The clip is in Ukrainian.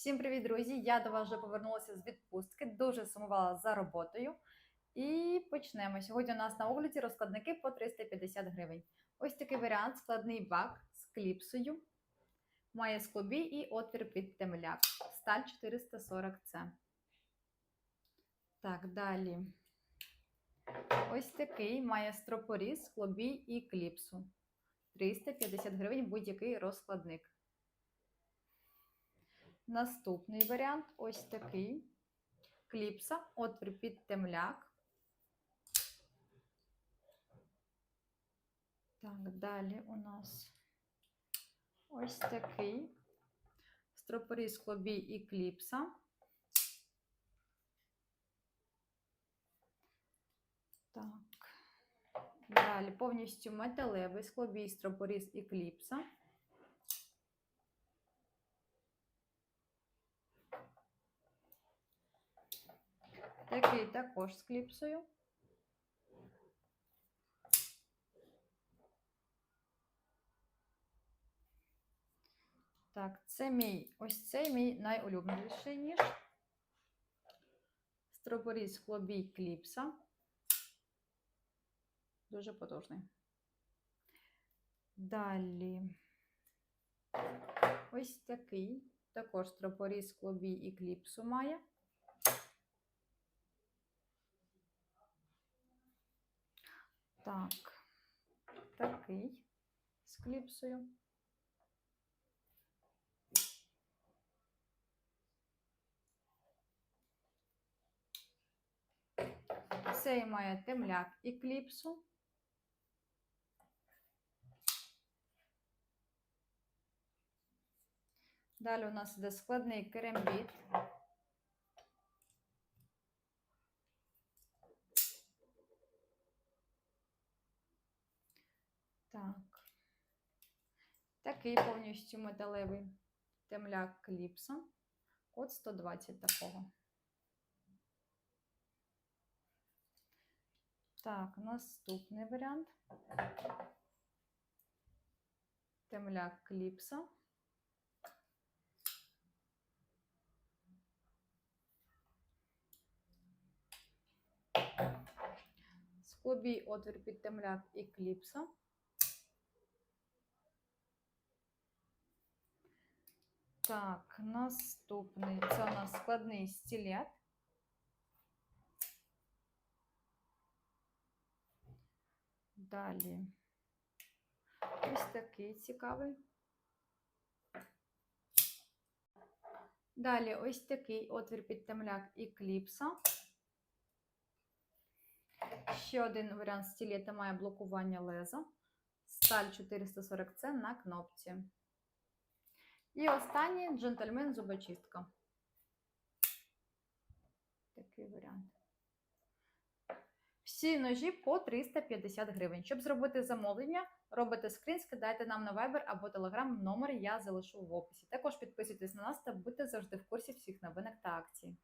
Всім привіт, друзі! Я до вас вже повернулася з відпустки, дуже сумувала за роботою. І почнемо. Сьогодні у нас на огляді розкладники по 350 гривень. Ось такий варіант: складний бак з кліпсою. Має склобій і отвір під темляк. Сталь 440C. Так, далі. Ось такий має стропоріз, склобій і кліпсу. 350 гривень будь-який розкладник. Наступний варіант ось такий. Кліпса, отвір під темляк. Так, далі у нас ось такий. Стропоріз, клобій і кліпса. Так. Далі повністю металевий склобій, стропоріз і кліпса. Такий також з кліпсою. Так, це мій, ось цей мій найулюбленіший ніж. Стропоріз хлобій кліпса. Дуже потужний. Далі ось такий. Також стропоріз хлобій і кліпсу має. Так, такий з кліпсою. Цей має темляк і кліпсу. Далі у нас іде складний керамбіт. Так. Такий повністю металевий темляк кліпса. От 120 такого. Так, наступний варіант. Темляк кліпса. Склобій отвір під темляк і кліпса. Так, наступний. Це у нас складний стілет. Далі. Ось такий цікавий. Далі ось такий отвір під темляк і кліпса. Ще один варіант стілета має блокування леза. Сталь 440C на кнопці. І останній джентльмен зубочистка. Такий варіант. Всі ножі по 350 гривень. Щоб зробити замовлення, робите скрін, скидайте нам на Viber або Telegram, номер я залишу в описі. Також підписуйтесь на нас та будьте завжди в курсі всіх новинок та акцій.